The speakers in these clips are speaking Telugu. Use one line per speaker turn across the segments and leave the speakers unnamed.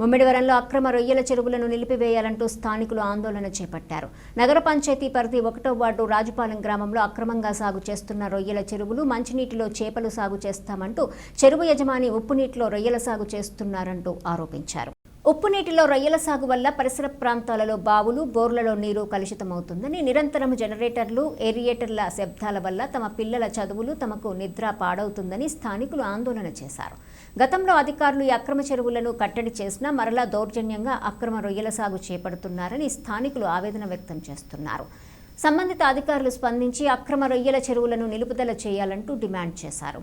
ముమ్మిడివరంలో అక్రమ రొయ్యల చెరువులను నిలిపివేయాలంటూ స్థానికులు ఆందోళన చేపట్టారు. నగర పంచాయతీ పరిధి ఒకటో వార్డు రాజుపాలెం గ్రామంలో అక్రమంగా సాగు చేస్తున్న రొయ్యల చెరువులు మంచినీటిలో చేపలు సాగు చేస్తామంటూ చెరువు యజమాని ఉప్పు నీటిలో రొయ్యల సాగు చేస్తున్నారంటూ ఆరోపించారు. ఉప్పు నీటిలో రొయ్యల సాగు వల్ల పరిసర ప్రాంతాలలో బావులు బోర్లలో నీరు కలుషితమవుతుందని నిరంతరం జనరేటర్లు ఏరియేటర్ల శబ్దాల వల్ల తమ పిల్లల చదువులు తమకు నిద్ర పాడవుతుందని స్థానికులు ఆందోళన చేశారు. గతంలో అధికారులు ఈ అక్రమ చెరువులను కట్టడి చేసినా మరలా దౌర్జన్యంగా అక్రమ రొయ్యల సాగు చేపడుతున్నారని స్థానికులు ఆవేదన వ్యక్తం చేస్తున్నారు. సంబంధిత అధికారులు స్పందించి అక్రమ రొయ్యల చెరువులను నిలుపుదల చేయాలంటూ డిమాండ్ చేశారు.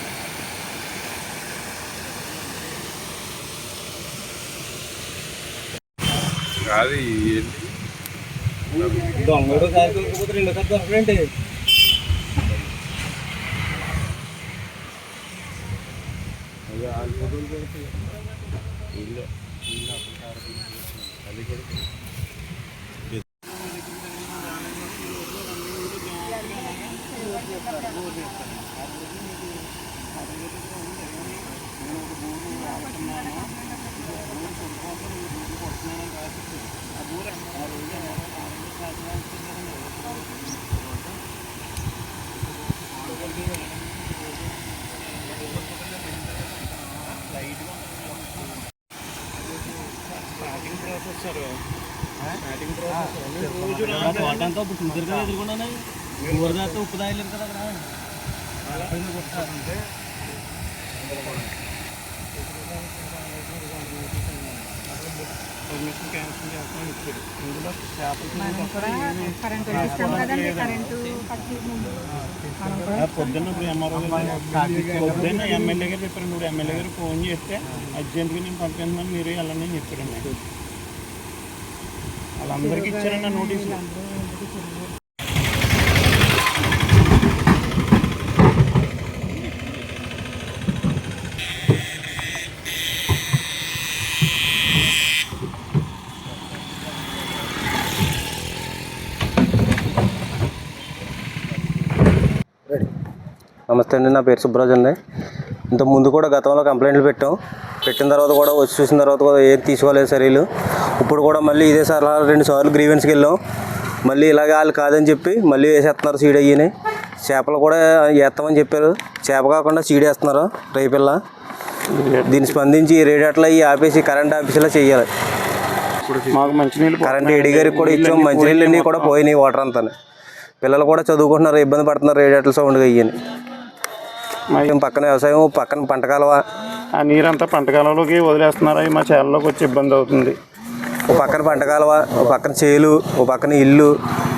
కాదు ఏంటి
దొంగడు కాకపోతే రెండు కథ దొరకడండి
అది ఆల్ఫోటోలు పెడితే ఇల్లు అది కూడా
తోట అంతా ఇప్పుడు చూసారుగా ఎదుర్కొన్నాను ఊరదాతో ఉప్పు తాగలేదు కదా అక్కడ
కరెంటు ఇస్తాం కదండి కరెంటు పట్టి ముందు మనం కూడా
పొద్దున్న ఇప్పుడు ఎంఆర్ఓ పొద్దున్న ఎమ్మెల్యే గారు చెప్పారు. ఇప్పుడు ఎమ్మెల్యే గారు ఫోన్ చేస్తే అర్జెంట్గా నేను పంపిస్తున్నాను మీరు వెళ్ళండి అని చెప్పారండి. వాళ్ళందరికీ ఇచ్చారన్న నోటీసులు.
నమస్తే అండి నా పేరు సుబ్బరాజు అండి. ఇంత ముందు కూడా గతంలో కంప్లైంట్లు పెట్టాం. పెట్టిన తర్వాత కూడా వచ్చి చూసిన తర్వాత కూడా ఏం తీసుకోలేదు చర్యలు ఇప్పుడు కూడా మళ్ళీ ఇదే సార్ రెండు సార్లు గ్రీవెన్స్కి వెళ్ళాం. మళ్ళీ ఇలాగ వాళ్ళు కాదని చెప్పి మళ్ళీ వేసేస్తున్నారు సీడ్ అయ్యని. చేపలు కూడా వేస్తామని చెప్పారు. చేప కాకుండా సీడ్ వేస్తున్నారు రేపిల్ల. దీన్ని స్పందించి రేడియేటర్లు అయ్యి ఆపేసి కరెంట్ ఆఫీసులో చేయాలి.
మాకు మంచినీళ్ళు
కరెంట్ ఏడీ గారికి కూడా ఇచ్చాం. మంచినీళ్ళు అన్నీ కూడా పోయినాయి వాటర్ అంతా పిల్లలు కూడా చదువుకుంటున్నారు ఇబ్బంది పడుతున్నారు రేడియేటర్ల సౌండ్గా అయ్యని. పక్కన వ్యవసాయం పక్కన పంట కాలువ.
ఆ నీరంతా పంట కాలంలోకి వదిలేస్తున్నారు. అవి మా చేలలోకి వచ్చి ఇబ్బంది అవుతుంది.
ఒక పక్కన పంట కాలువ ఒక పక్కన చేలు ఒక పక్కన ఇల్లు.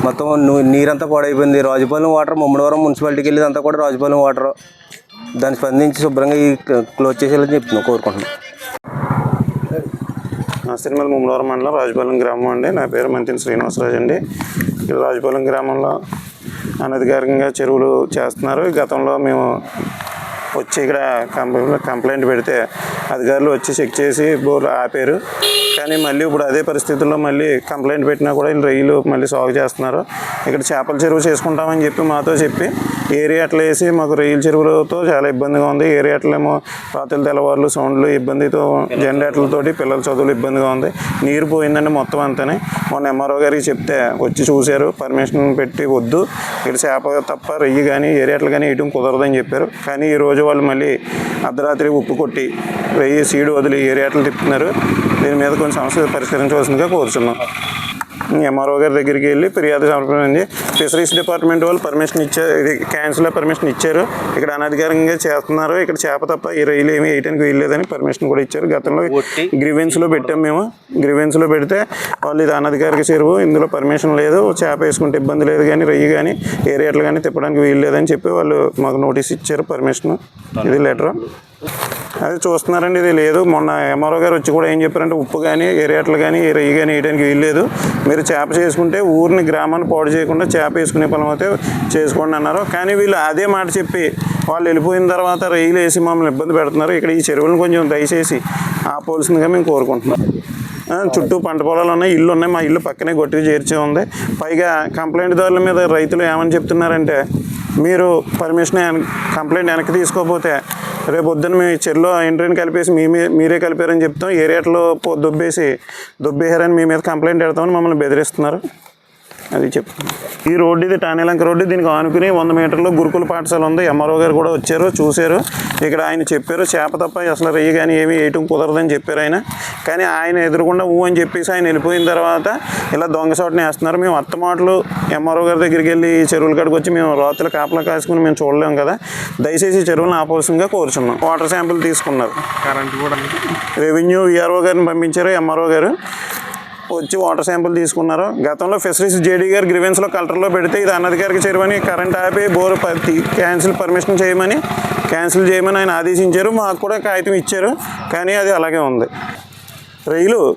మొత్తం నీరంతా పాడైపోయింది. రాజుపాలెం వాటర్ ముమ్మడివరం మున్సిపాలిటీకి వెళ్ళేది అంతా కూడా రాజుపాలెం వాటర్. దాన్ని స్పందించి శుభ్రంగా ఈ క్లోజ్ చేసేయాలని చెప్తున్నాం కోరుకుంటున్నాం.
నా సినిమా ముమ్మలవరం మండలం రాజుపాలెం గ్రామం అండి. నా పేరు మంతిని శ్రీనివాసరాజు అండి. ఇక్కడ రాజుపాలెం గ్రామంలో అనధికారికంగా చెరువులు చేస్తున్నారు. గతంలో మేము వచ్చి ఇక్కడ కంప్లైంట్ కంప్లైంట్ పెడితే అధికారులు వచ్చి చెక్ చేసి బోర్లు ఆపారు. కానీ మళ్ళీ ఇప్పుడు అదే పరిస్థితుల్లో మళ్ళీ కంప్లైంట్ పెట్టినా కూడా వీళ్ళు రొయ్యలు మళ్ళీ సాగు చేస్తున్నారు. ఇక్కడ చేపల చెరువు చేసుకుంటామని చెప్పి మాతో చెప్పి ఏరియాట్లు వేసి మాకు రొయ్యల చెరువులతో చాలా ఇబ్బందిగా ఉంది. ఏరియాట్లేమో రాత్రులు తెల్లవారులు సౌండ్లు ఇబ్బందితో జెండాట్లతోటి పిల్లల చదువులు ఇబ్బందిగా ఉంది. నీరు పోయిందండి మొత్తం అంతనే. మొన్న ఎంఆర్ఓ గారికి చెప్తే వచ్చి చూశారు పర్మిషన్ పెట్టి వద్దు. ఇక్కడ చేప తప్ప రొయ్యి కానీ ఏరియాట్లు కానీ వేయటం కుదరదని చెప్పారు. కానీ ఈ రోజు వాళ్ళు మళ్ళీ అర్ధరాత్రి ఉప్పు కొట్టి రొయ్యి సీడు వదిలి ఏరియాట్లు తిప్పుతున్నారు. దీని మీద కొంచెం సమస్య పరిష్కరించవలసిందిగా కోరుచున్నాం. ఎంఆర్ఓ గారి దగ్గరికి వెళ్ళి ఫిర్యాదు సమర్పించింది ఫిషరీస్ డిపార్ట్మెంట్ వాళ్ళు పర్మిషన్ ఇచ్చారు. ఇది క్యాన్సిల్ పర్మిషన్ ఇచ్చారు. ఇక్కడ అనధికారికంగా చేస్తున్నారు. ఇక్కడ చేప తప్ప ఈ రైలు ఏమి వేయడానికి వీల్లేదని పర్మిషన్ కూడా ఇచ్చారు. గతంలో. గ్రివెన్స్లో పెట్టాం మేము. గ్రివెన్స్లో పెడితే వాళ్ళు ఇది అనధికారిక చెరువు. ఇందులో పర్మిషన్ లేదు. చేప వేసుకుంటే ఇబ్బంది లేదు కానీ రొయ్యి కానీ ఏరియాట్లు కానీ తిప్పడానికి వీలు లేదని చెప్పి వాళ్ళు మాకు నోటీస్ ఇచ్చారు. పర్మిషన్ ఇది లెటర్ అది చూస్తున్నారండి ఇది లేదు. మొన్న ఎంఆర్ఓ గారు వచ్చి కూడా ఏం చెప్పారంటే ఉప్పు కానీ ఎరేట్లు కానీ రొయ్యి కానీ వేయడానికి వీలు లేదు మీరు చేప చేసుకుంటే ఊరిని గ్రామాన్ని పాడు చేయకుండా చేప వేసుకునే పొలం అయితే చేసుకోండి అన్నారు. కానీ వీళ్ళు అదే మాట చెప్పి వాళ్ళు వెళ్ళిపోయిన తర్వాత రొయ్యలు వేసి మమ్మల్ని ఇబ్బంది పెడుతున్నారు. ఇక్కడ ఈ చెరువులను కొంచెం దయచేసి ఆపవలసిందిగా మేము కోరుకుంటున్నాం. చుట్టూ పంట పొలాలు ఉన్నాయి ఇల్లు ఉన్నాయి. మా ఇల్లు పక్కనే గొట్టిగా చేర్చే ఉంది. పైగా కంప్లైంట్ దారుల మీద రైతులు ఏమని చెప్తున్నారంటే మీరు పర్మిషన్ కంప్లైంట్ వెనక్కి తీసుకోకపోతే రేపు పొద్దున్న మేము ఈ చెరువులో ఎంట్రీని కలిపేసి మీ మీరే కలిపారని చెప్తాం. ఏరియాలో పో దుబ్బేసి దొబ్బేశారని మీ మీద కంప్లైంట్ పెడతామని మమ్మల్ని బెదిరిస్తున్నారు. అది చెప్తాను ఈ రోడ్డు ఇది టానేలంక రోడ్డు దీనికి ఆనుకుని వంద మీటర్లు గురుకుల పాఠశాల ఉంది. ఎంఆర్ఓ గారు కూడా వచ్చారు చూశారు. ఇక్కడ ఆయన చెప్పారు చేప తప్ప అసలు రెయ్యి కానీ ఏమీ వేయటం కుదరదని చెప్పారు ఆయన. కానీ ఆయన ఎదురుకుండా ఊ అని చెప్పేసి ఆయన వెళ్ళిపోయిన తర్వాత ఇలా దొంగసాటుని వేస్తున్నారు. మేము అత్తమాటలు ఎంఆర్ఓ గారి దగ్గరికి వెళ్ళి చెరువుల కాడికి వచ్చి మేము రాత్రులు కాపలా కాసుకుని మేము చూడలేము కదా. దయచేసి చెరువులను ఆపవలసిందిగా కోరుచున్నాం. వాటర్ శాంపిల్ తీసుకున్నారు.
కరెంట్ కూడా
రెవెన్యూ విఆర్ఓ గారిని పంపించారు ఎంఆర్ఓ గారు. వచ్చి వాటర్ శాంపుల్ తీసుకున్నారు. గతంలో ఫిషరీస్ జేడీ గారు గ్రివెన్స్లో కలెక్టర్లో పెడితే ఇది అనధికారిక చేరమని కరెంట్ ఆపి బోర్ క్యాన్సిల్ పర్మిషన్ చేయమని క్యాన్సిల్ చేయమని ఆయన ఆదేశించారు. మాకు కూడా కాగితం ఇచ్చారు. కానీ అది అలాగే ఉంది. రైలు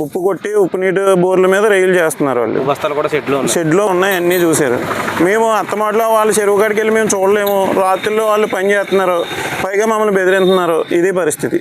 ఉప్పు కొట్టి ఉప్పు నీటి బోర్ల మీద రైలు చేస్తున్నారు వాళ్ళు.
బస్తాలు కూడా ఉన్నాయి.
షెడ్లో ఉన్నాయి అన్నీ చూశారు. మేము అత్తమాటలో వాళ్ళ చెరువు కాడికి వెళ్ళి మేము చూడలేము. రాత్రుల్లో వాళ్ళు పని చేస్తున్నారు. పైగా మమ్మల్ని బెదిరిస్తున్నారు ఇదే పరిస్థితి.